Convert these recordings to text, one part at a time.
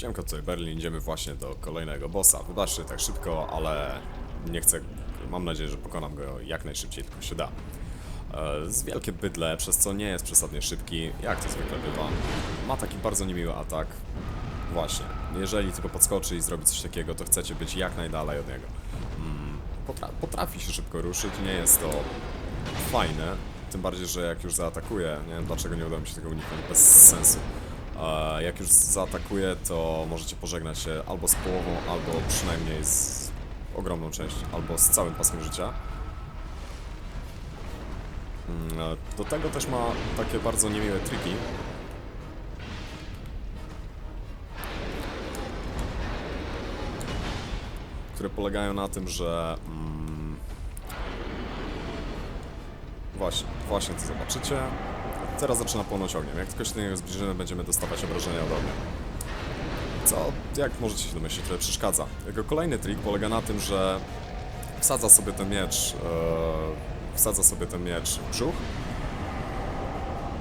Siemka, tutaj Berlin, idziemy właśnie do kolejnego bossa. Wybaczcie tak szybko, ale nie chcę, mam nadzieję, że pokonam go jak najszybciej tylko się da. E, Z wielkie bydle, przez co nie jest przesadnie szybki, jak to zwykle bywa. Ma taki bardzo niemiły atak. Właśnie, jeżeli tylko podskoczy i zrobi coś takiego, to chcecie być jak najdalej od niego. Mm, Potra potrafi się szybko ruszyć, nie jest to fajne, tym bardziej, że jak już zaatakuje, nie wiem dlaczego nie udało mi się tego uniknąć, bez sensu. Jak już zaatakuje, to możecie pożegnać się albo z połową, albo przynajmniej z ogromną część, albo z całym pasem życia. Mm, Do tego też ma takie bardzo niemiłe triki. Które polegają na tym, że mm, Właśnie, właśnie to zobaczycie. Teraz zaczyna płonąć ogniem. Jak tylko się do niego zbliżymy, będziemy dostawać obrażenia od ognia. Co, jak możecie się domyślić, trochę przeszkadza. Jego kolejny trik polega na tym, że wsadza sobie ten miecz, e, wsadza sobie ten miecz w brzuch.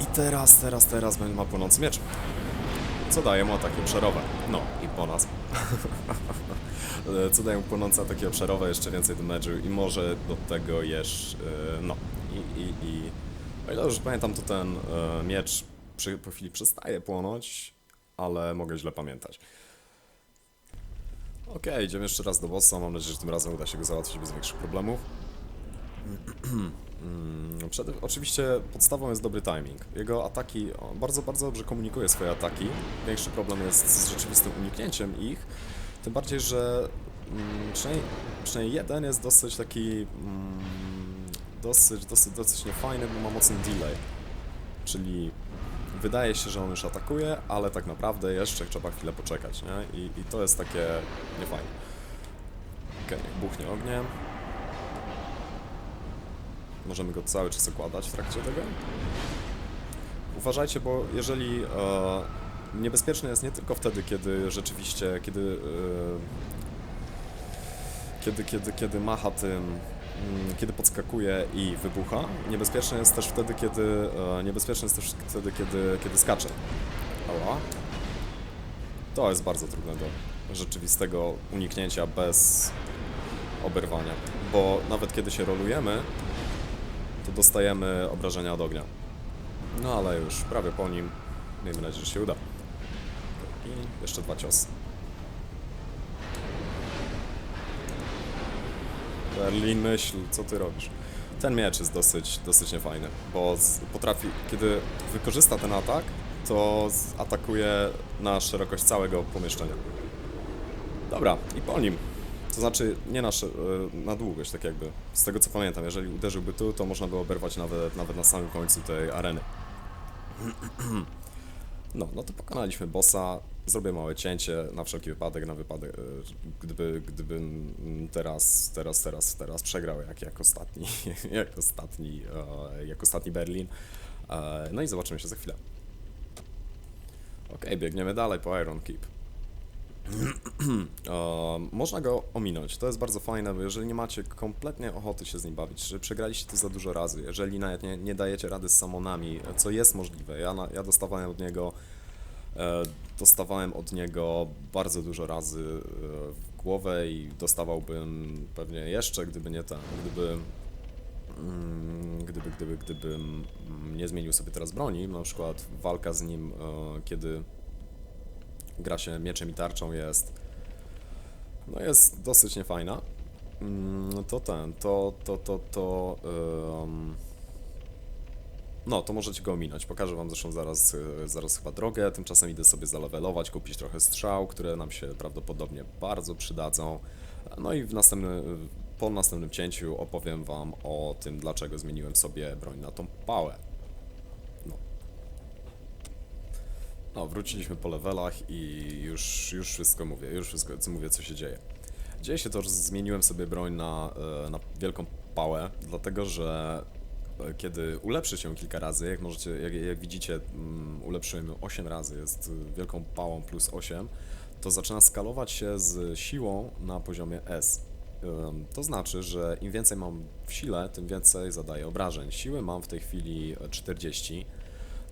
I teraz, teraz, teraz będzie ma płonący miecz. Co daje mu ataki obszarowe. No, i po nas. Co dają płonące ataki obszarowe, jeszcze więcej damage'u i może do tego jeszcze, e, no, i, i, i o ile już pamiętam, to ten e, miecz przy, po chwili przestaje płonąć, ale mogę źle pamiętać. Okej, idziemy jeszcze raz do bossa, mam nadzieję, że tym razem uda się go załatwić bez większych problemów. Mm, Przed, oczywiście podstawą jest dobry timing. Jego ataki, bardzo, bardzo dobrze komunikuje swoje ataki. Większy problem jest z rzeczywistym uniknięciem ich. Tym bardziej, że mm, przynajmniej, przynajmniej jeden jest dosyć taki. Mm, dosyć, dosyć, dosyć niefajny, bo ma mocny delay. Czyli wydaje się, że on już atakuje, ale tak naprawdę jeszcze trzeba chwilę poczekać, nie? I, i to jest takie niefajne. Okej, okay, buchnie ogniem. Możemy go cały czas okładać w trakcie tego. Uważajcie, bo jeżeli e, niebezpieczne jest nie tylko wtedy, kiedy rzeczywiście, kiedy, e, kiedy, kiedy, kiedy macha tym, kiedy podskakuje i wybucha. Niebezpieczne jest też wtedy, kiedy, e, niebezpieczne jest też wtedy, kiedy, kiedy skacze. Ała. To jest bardzo trudne do rzeczywistego uniknięcia bez oberwania, bo nawet kiedy się rolujemy, to dostajemy obrażenia od ognia. No ale już prawie po nim. Miejmy nadzieję, że się uda. I jeszcze dwa ciosy. Berlin, myśl, co ty robisz? Ten miecz jest dosyć, dosyć niefajny, bo z, potrafi, kiedy wykorzysta ten atak, to atakuje na szerokość całego pomieszczenia. Dobra, i po nim. To znaczy nie na, y, na długość, tak jakby. Z tego co pamiętam, jeżeli uderzyłby tu, to można by oberwać nawet, nawet na samym końcu tej areny. No, no to pokonaliśmy bossa. Zrobię małe cięcie na wszelki wypadek, na wypadek, y, gdyby, gdybym teraz, teraz, teraz, teraz przegrał jak, jak ostatni, jak ostatni, e, jak ostatni Berlin. E, No i zobaczymy się za chwilę. Okej, biegniemy dalej po Iron Keep. E, można go ominąć. To jest bardzo fajne, bo jeżeli nie macie kompletnie ochoty się z nim bawić, że przegraliście to za dużo razy, jeżeli nawet nie, nie dajecie rady z samonami, co jest możliwe, ja, ja dostawałem od niego e, dostawałem od niego bardzo dużo razy e, w głowę i dostawałbym pewnie jeszcze, gdyby nie ten, gdyby mm, gdyby, gdyby, gdybym nie zmienił sobie teraz broni, na przykład walka z nim, e, kiedy gra się mieczem i tarczą jest no jest dosyć niefajna. Mm, To ten, to, to, to, to no, to możecie go ominąć. Pokażę wam zresztą zaraz, e, zaraz chyba drogę. Tymczasem idę sobie zalewelować, kupić trochę strzał, które nam się prawdopodobnie bardzo przydadzą. No i w następnym, po następnym cięciu opowiem wam o tym, dlaczego zmieniłem sobie broń na tą pałę. No. No, wróciliśmy po levelach i już, już wszystko mówię, już wszystko co mówię, co się dzieje. Dzieje się to, że zmieniłem sobie broń na, e, na wielką pałę, dlatego że kiedy ulepszy się kilka razy, jak możecie, jak, jak widzicie, mm, ulepszyłem ją 8 razy, jest wielką pałą plus 8, to zaczyna skalować się z siłą na poziomie S. To znaczy, że im więcej mam w sile, tym więcej zadaję obrażeń. Siły mam w tej chwili e, 40,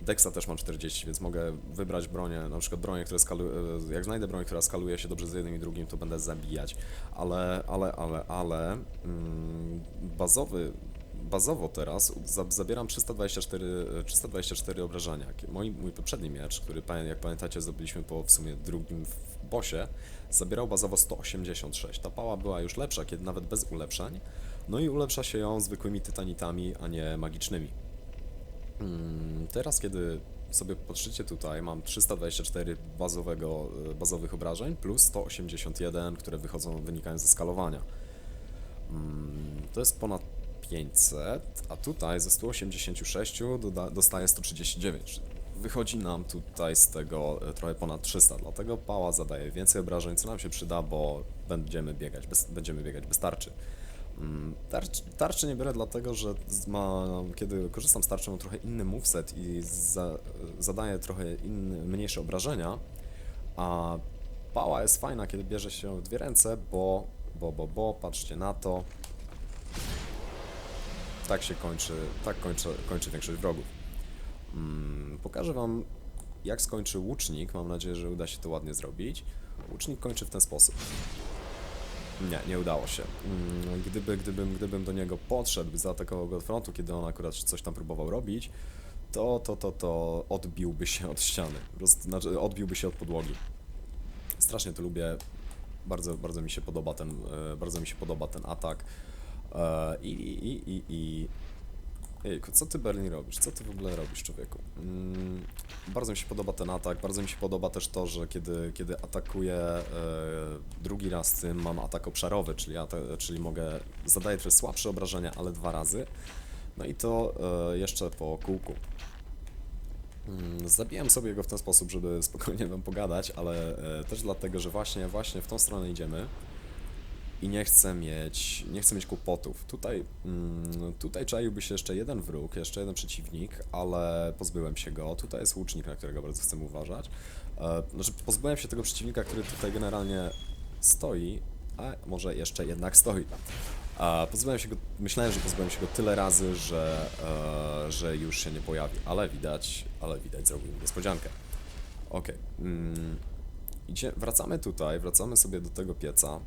Dexa też mam 40, więc mogę wybrać bronię, na przykład bronię, które skalują, jak znajdę broń, która skaluje się dobrze z jednym i drugim, to będę zabijać, ale, ale, ale, ale, mm, bazowy, bazowo teraz za, zabieram 324, e, 324 obrażenia. Mój, mój poprzedni miecz, który jak pamiętacie zdobyliśmy po w sumie drugim bosie, zabierał bazowo 186. Ta pała była już lepsza, kiedy nawet bez ulepszeń, no i ulepsza się ją zwykłymi tytanitami, a nie magicznymi. Mm, Teraz, kiedy sobie patrzycie tutaj, mam 324 bazowego, e, bazowych obrażeń plus 181, które wychodzą, wynikają ze skalowania. Mm, To jest ponad 500, a tutaj ze 186 doda, dostaję 139. czyli Wychodzi nam tutaj z tego e, trochę ponad 300, dlatego pała zadaje więcej obrażeń, co nam się przyda, bo będziemy biegać bez, będziemy biegać bez tarczy. Mm, Tarcz, tarczy nie biorę dlatego, że ma, kiedy korzystam z tarczy mam trochę inny moveset i za, zadaję trochę inne, mniejsze obrażenia, a pała jest fajna, kiedy bierze się w dwie ręce, bo, bo, bo, bo, patrzcie na to. Tak się kończy, tak kończy, kończy większość wrogów. Mm, pokażę wam, jak skończy łucznik, mam nadzieję, że uda się to ładnie zrobić. Łucznik kończy w ten sposób. Nie, nie udało się. Mm, Gdyby, gdybym, gdybym do niego podszedł, zaatakował go od frontu, kiedy on akurat coś tam próbował robić, to, to, to, to odbiłby się od ściany. Znaczy, odbiłby się od podłogi. Strasznie to lubię. Bardzo, bardzo mi się podoba ten, e, bardzo mi się podoba ten atak. E, I, i, i, i, Ejku, co ty Berlin robisz? Co ty w ogóle robisz, człowieku? Mm, bardzo mi się podoba ten atak, bardzo mi się podoba też to, że kiedy, kiedy atakuję e, drugi raz tym, mam atak obszarowy, czyli, czyli mogę, zadaję trochę słabsze obrażenia, ale dwa razy. No i to e, jeszcze po kółku. Mm, Zabiłem sobie go w ten sposób, żeby spokojnie wam pogadać, ale e, też dlatego, że właśnie, właśnie w tą stronę idziemy i nie chcę mieć, nie chcę mieć kłopotów. Tutaj, mm, tutaj czaiłby się jeszcze jeden wróg, jeszcze jeden przeciwnik, ale pozbyłem się go. Tutaj jest łucznik, na którego bardzo chcę uważać. E, znaczy, pozbyłem się tego przeciwnika, który tutaj generalnie stoi, a może jeszcze jednak stoi. A pozbyłem się go, myślałem, że pozbyłem się go tyle razy, że, e, że już się nie pojawi, ale widać, ale widać zrobił mi niespodziankę. Okej. Mm, idzie, wracamy tutaj, wracamy sobie do tego pieca,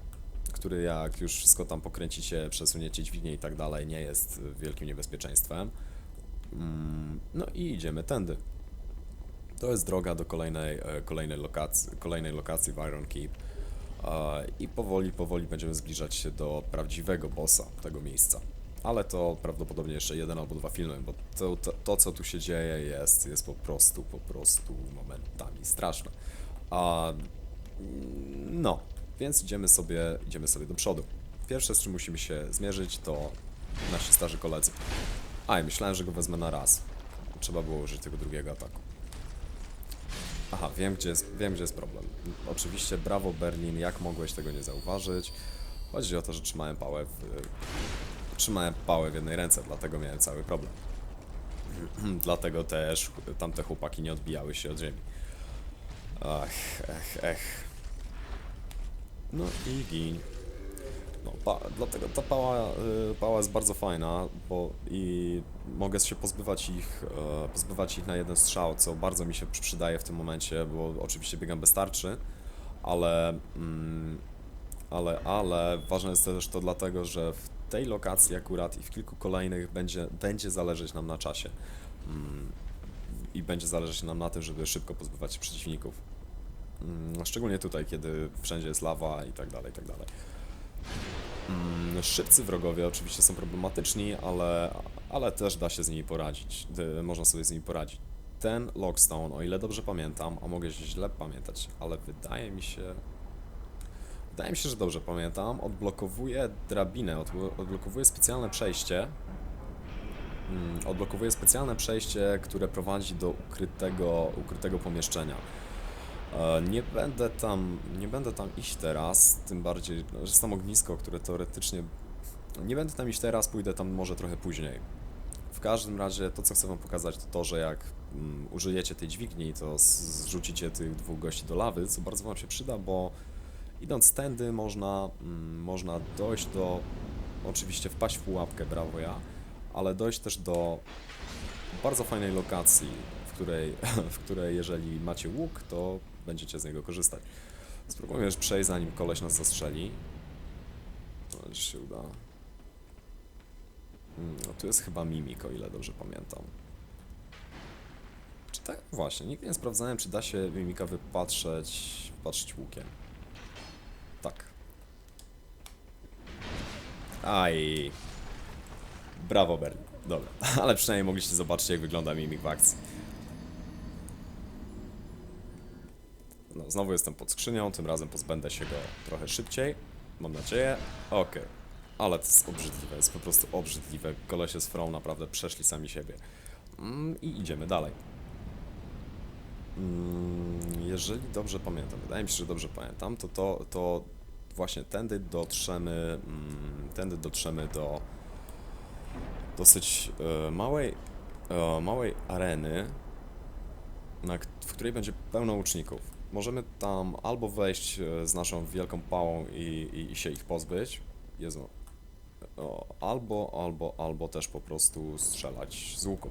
który jak już wszystko tam pokręcicie, przesuniecie dźwignię i tak dalej, nie jest wielkim niebezpieczeństwem. Mm, no i idziemy tędy. To jest droga do kolejnej, e, kolejnej, lokacji, kolejnej lokacji w Iron Keep. E, I powoli, powoli będziemy zbliżać się do prawdziwego bossa tego miejsca. Ale to prawdopodobnie jeszcze jeden albo dwa filmy, bo to, to, to co tu się dzieje jest, jest po prostu, po prostu momentami straszne. A, mm, no, więc idziemy sobie, idziemy sobie do przodu. Pierwsze, z czym musimy się zmierzyć, to nasi starzy koledzy. A, myślałem, że go wezmę na raz. Trzeba było użyć tego drugiego ataku. Aha, wiem gdzie, jest, wiem, gdzie jest problem. Oczywiście, brawo Berlin, jak mogłeś tego nie zauważyć? Chodzi o to, że trzymałem pałę w... Trzymałem pałę w jednej ręce, dlatego miałem cały problem. dlatego też tamte chłopaki nie odbijały się od ziemi. Ach, ech, ech. No i gin. No, pa, dlatego ta pała, y, pała jest bardzo fajna, bo i mogę się pozbywać ich, e, pozbywać ich na jeden strzał, co bardzo mi się przy- przydaje w tym momencie, bo oczywiście biegam bez tarczy, ale, mm, ale, ale ważne jest też to dlatego, że w tej lokacji akurat i w kilku kolejnych będzie, będzie zależeć nam na czasie. Mm, I będzie zależeć nam na tym, żeby szybko pozbywać się przeciwników. Mm, Szczególnie tutaj, kiedy wszędzie jest lawa i tak dalej, i tak dalej. Mm, Szybcy wrogowie oczywiście są problematyczni, ale, ale też da się z nimi poradzić. Można sobie z nimi poradzić. Ten Lockstone, o ile dobrze pamiętam, a mogę źle pamiętać, ale wydaje mi się. Wydaje mi się, że dobrze pamiętam. Odblokowuje drabinę, odblo- odblokowuje specjalne przejście. Mm, Odblokowuje specjalne przejście, które prowadzi do ukrytego, ukrytego pomieszczenia. E, Nie będę tam, nie będę tam iść teraz, tym bardziej, no, że jest tam ognisko, które teoretycznie... Nie będę tam iść teraz, pójdę tam może trochę później. W każdym razie to, co chcę wam pokazać, to to, że jak mm, użyjecie tej dźwigni, to zrzucicie tych dwóch gości do lawy, co bardzo wam się przyda, bo idąc tędy można, mm, można dojść do... Oczywiście wpaść w pułapkę, brawo ja, ale dojść też do bardzo fajnej lokacji, której, w której jeżeli macie łuk, to będziecie z niego korzystać. Spróbujmy już przejść, zanim koleś nas zastrzeli. Już się uda. No, tu jest chyba mimik, o ile dobrze pamiętam. Czy tak? Właśnie, nigdy nie sprawdzałem, czy da się mimika wypatrzeć, patrzeć łukiem. Tak. Aj. Brawo, Berlin. Dobra, ale przynajmniej mogliście zobaczyć, jak wygląda mimik w akcji. No, znowu jestem pod skrzynią, tym razem pozbędę się go trochę szybciej. Mam nadzieję. Okej. Ale to jest obrzydliwe, jest po prostu obrzydliwe. Kolesie z From naprawdę przeszli sami siebie. Mm, I idziemy dalej. Mm, Jeżeli dobrze pamiętam, wydaje mi się, że dobrze pamiętam, to, to, to właśnie tędy dotrzemy, mm, tędy dotrzemy do dosyć e, małej, e, małej areny, na, w której będzie pełno łuczników. Możemy tam albo wejść e, z naszą wielką pałą i, i, i się ich pozbyć, Jezu, o, albo, albo, albo też po prostu strzelać z łuku.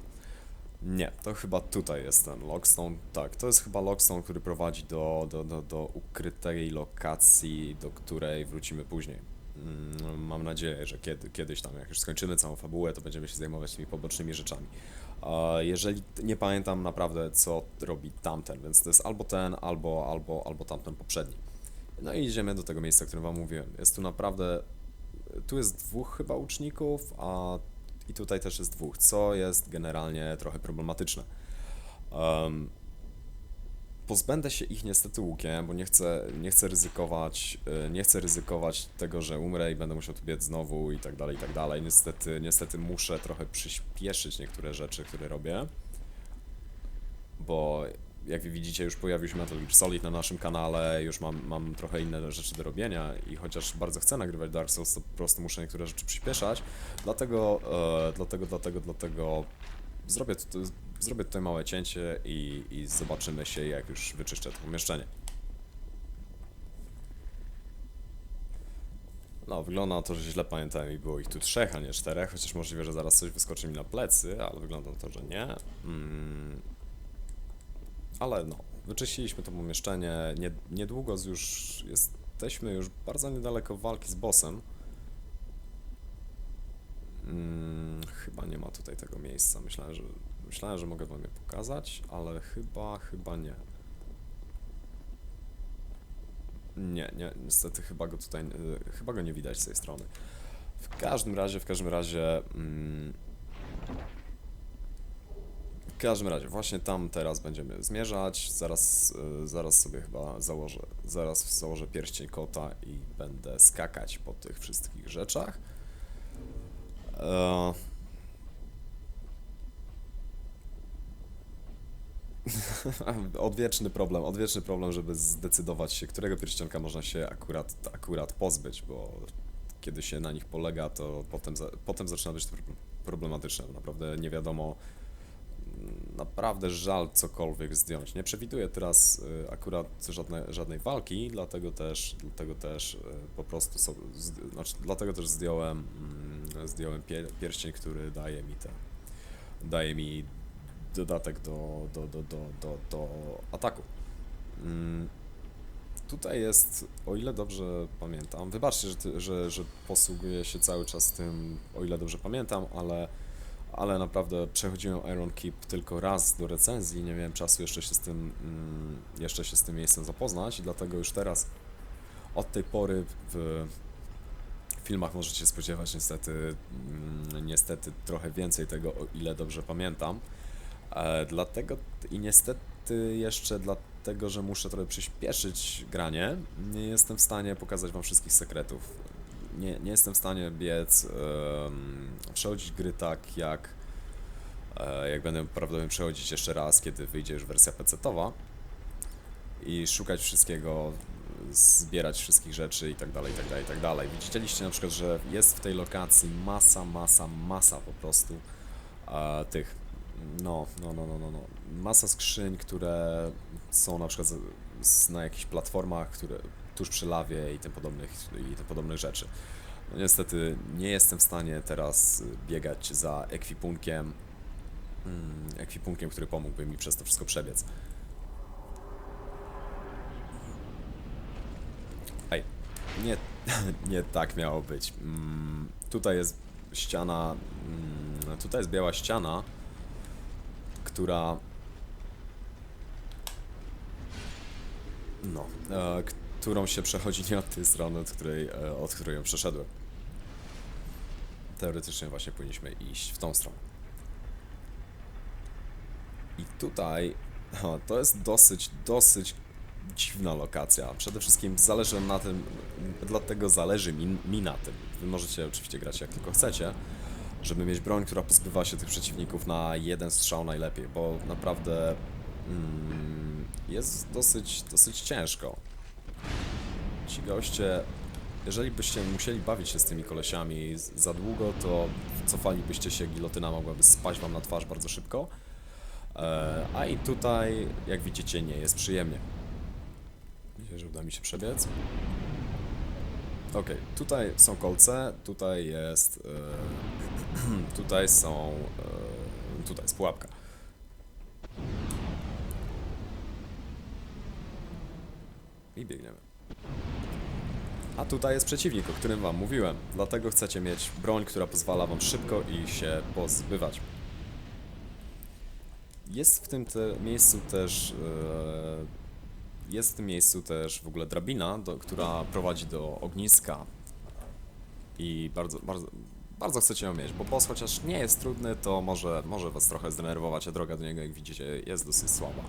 Nie, to chyba tutaj jest ten Lockstone. Tak, to jest chyba Lockstone, który prowadzi do, do, do, do ukrytej lokacji, do której wrócimy później. Mm, Mam nadzieję, że kiedy, kiedyś tam, jak już skończymy całą fabułę, to będziemy się zajmować tymi pobocznymi rzeczami. Jeżeli nie pamiętam naprawdę, co robi tamten, więc to jest albo ten, albo, albo, albo tamten poprzedni. No i idziemy do tego miejsca, o którym wam mówiłem. Jest tu naprawdę. Tu jest dwóch chyba uczników, a i tutaj też jest dwóch, co jest generalnie trochę problematyczne. Um, pozbędę się ich niestety łukiem, bo nie chcę, nie chcę ryzykować, y, nie chcę ryzykować tego, że umrę i będę musiał tu biec znowu i tak dalej, i tak dalej. Niestety, niestety muszę trochę przyspieszyć niektóre rzeczy, które robię, bo jak widzicie, już pojawił się Metal Gear Solid na naszym kanale, już mam, mam trochę inne rzeczy do robienia i chociaż bardzo chcę nagrywać Dark Souls, to po prostu muszę niektóre rzeczy przyspieszać, dlatego, e, dlatego, dlatego, dlatego zrobię, zrobię tutaj małe cięcie i, i zobaczymy się, jak już wyczyszczę to pomieszczenie. No, wygląda na to, że źle pamiętałem i było ich tu trzech, a nie czterech, chociaż możliwe, że zaraz coś wyskoczy mi na plecy, ale wygląda na to, że nie. Mm. Ale no, wyczyściliśmy to pomieszczenie, nie, niedługo już jesteśmy już bardzo niedaleko walki z bossem. Mm, chyba nie ma tutaj tego miejsca, myślałem, że, myślałem, że mogę wam je pokazać, ale chyba, chyba nie. Nie, nie, niestety chyba go tutaj, y, chyba go nie widać z tej strony. W każdym razie, w każdym razie, mm, w każdym razie, właśnie tam teraz będziemy zmierzać, zaraz, y, zaraz sobie chyba założę, zaraz założę pierścień kota i będę skakać po tych wszystkich rzeczach. E, odwieczny problem, odwieczny problem, żeby zdecydować się, którego pierścionka można się akurat, akurat pozbyć, bo kiedy się na nich polega, to potem, potem zaczyna być to pro- problematyczne. Naprawdę nie wiadomo, naprawdę żal cokolwiek zdjąć. Nie przewiduję teraz y, akurat żadne, żadnej walki, dlatego też, dlatego też y, po prostu sobie, znaczy, dlatego też zdjąłem, mm, zdjąłem pie, pierścień, który daje mi te, daje mi dodatek do, do, do, do, do, do ataku. Mm, Tutaj jest, o ile dobrze pamiętam, wybaczcie, że, że, że posługuję się cały czas tym, o ile dobrze pamiętam, ale, ale naprawdę przechodziłem Iron Keep tylko raz do recenzji, nie miałem czasu jeszcze się z tym, mm, jeszcze się z tym miejscem zapoznać i dlatego już teraz od tej pory w filmach możecie się spodziewać niestety, mm, niestety trochę więcej tego, o ile dobrze pamiętam. E, dlatego i niestety jeszcze dlatego, że muszę trochę przyspieszyć granie, nie jestem w stanie pokazać wam wszystkich sekretów. Nie, nie jestem w stanie biec, em, przechodzić gry tak jak e, jak będę prawdopodobnie przechodzić jeszcze raz, kiedy wyjdzie już wersja PC-towa i szukać wszystkiego, zbierać wszystkich rzeczy i tak dalej, i tak dalej, i tak dalej. Widzieliście na przykład, że jest w tej lokacji masa, masa, masa po prostu e, tych, no, no, no, no, no, no, masa skrzyń, które są na przykład na jakichś platformach, które tuż przy lawie i tym podobnych, i tym podobnych rzeczy. No niestety nie jestem w stanie teraz biegać za ekwipunkiem mm, ekwipunkiem, który pomógłby mi przez to wszystko przebiec. Ej, nie, nie tak miało być. Mm, tutaj jest ściana, mm, tutaj jest biała ściana, która no, e, którą się przechodzi nie od tej strony, od której, e, od której ją przeszedłem. Teoretycznie właśnie powinniśmy iść w tą stronę. I tutaj o, to jest dosyć, dosyć dziwna lokacja. Przede wszystkim zależy na tym, dlatego zależy mi, mi na tym. Wy możecie oczywiście grać jak tylko chcecie, żeby mieć broń, która pozbywa się tych przeciwników na jeden strzał najlepiej, bo naprawdę mm, jest dosyć, dosyć ciężko. Ci goście, jeżeli byście musieli bawić się z tymi kolesiami za długo, to cofalibyście się, gilotyna mogłaby spaść wam na twarz bardzo szybko. E, a i tutaj, jak widzicie, nie jest przyjemnie. Myślę, że uda mi się przebiec. Okej, tutaj są kolce, tutaj jest... E, tutaj są... E, tutaj jest pułapka. I biegniemy. A tutaj jest przeciwnik, o którym wam mówiłem. Dlatego chcecie mieć broń, która pozwala wam szybko ich się pozbywać. Jest w tym te miejscu też. E, jest w tym miejscu też w ogóle drabina, do, która prowadzi do ogniska. I bardzo, bardzo, bardzo chcecie ją mieć, bo boss chociaż nie jest trudny, to może, może was trochę zdenerwować, a droga do niego, jak widzicie, jest dosyć słaba.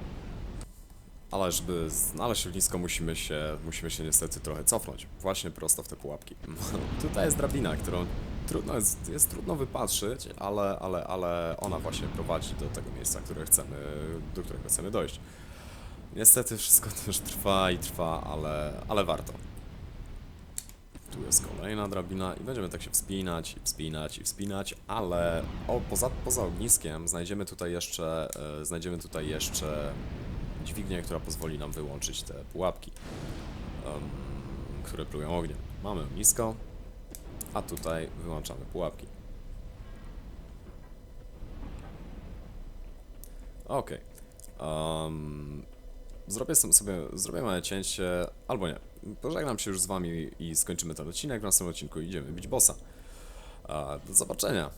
Ale żeby znaleźć ognisko, musimy się, musimy się niestety trochę cofnąć. Właśnie prosto w te pułapki. Tutaj jest drabina, którą trudno jest, jest trudno wypatrzyć, ale, ale, ale ona właśnie prowadzi do tego miejsca, które chcemy, do którego chcemy dojść. Niestety wszystko też trwa i trwa, ale, ale warto. Tu jest kolejna drabina i będziemy tak się wspinać i wspinać i wspinać, ale o, poza, poza ogniskiem znajdziemy tutaj jeszcze, e, znajdziemy tutaj jeszcze dźwignię, która pozwoli nam wyłączyć te pułapki, em, które plują ogniem. Mamy ognisko, a tutaj wyłączamy pułapki. Okej. Em, zrobię sobie, zrobię małe cięcie, albo nie. Pożegnam się już z wami i skończymy ten odcinek. W następnym odcinku idziemy bić bossa. A, Do zobaczenia.